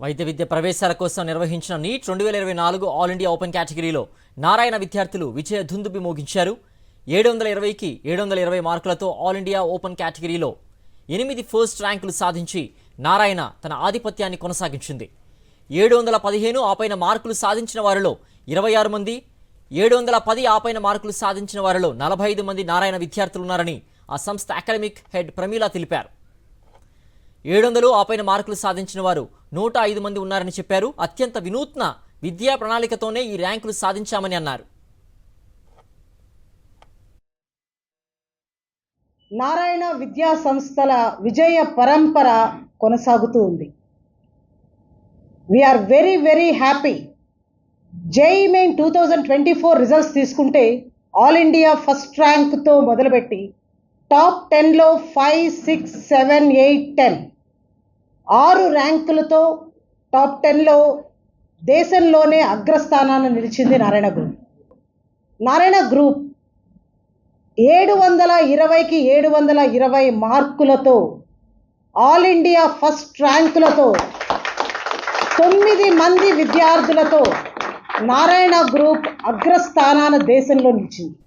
వైద్య విద్య ప్రవేశాల కోసం నిర్వహించిన నీట్ రెండు వేల ఇరవై నాలుగు ఆల్ ఇండియా ఓపెన్ కేటగిరీలో నారాయణ విద్యార్థులు విజయ ధుందుబి మోగించారు. ఏడు వందల ఇరవైకి ఏడు వందల ఇరవై మార్కులతో ఆల్ ఇండియా ఓపెన్ కేటగిరీలో ఎనిమిది ఫస్ట్ ర్యాంకులు సాధించి నారాయణ తన ఆధిపత్యాన్ని కొనసాగించింది. ఏడు వందల పదిహేను ఆపైన మార్కులు సాధించిన వారిలో ఇరవై ఆరు మంది ఏడు వందల పది ఆపైన మార్కులు సాధించిన వారిలో నలభై ఐదు మంది నారాయణ విద్యార్థులున్నారని ఆ సంస్థ అకాడమిక్ హెడ్ ప్రమీల తెలిపారు. ఏడు వందలు ఆపైన మార్కులు సాధించిన వారు నూట ఐదు మంది ఉన్నారని చెప్పారు. అత్యంత వినూత్న విద్యా ప్రణాళికతోనే ఈ ర్యాంకులు సాధించామని అన్నారు. నారాయణ విద్యా సంస్థల విజయ పరంపర కొనసాగుతూ ఉంది. We're very very happy JEE main two thousand twenty four results తీసుకుంటే ఆల్ ఇండియా ఫస్ట్ ర్యాంక్తో మొదలుపెట్టి టాప్ టెన్లో five six seven eight ten ఆరు ర్యాంకులతో టాప్ టెన్లో దేశంలోనే అగ్రస్థానాన్ని నిలిచింది నారాయణ గ్రూప్. నారాయణ గ్రూప్ ఏడు వందల ఇరవైకి ఏడు వందల ఇరవై మార్కులతో ఆల్ ఇండియా ఫస్ట్ ర్యాంకులతో తొమ్మిది మంది విద్యార్థులతో నారాయణ గ్రూప్ అగ్రస్థానాన దేశంలో నిలిచింది.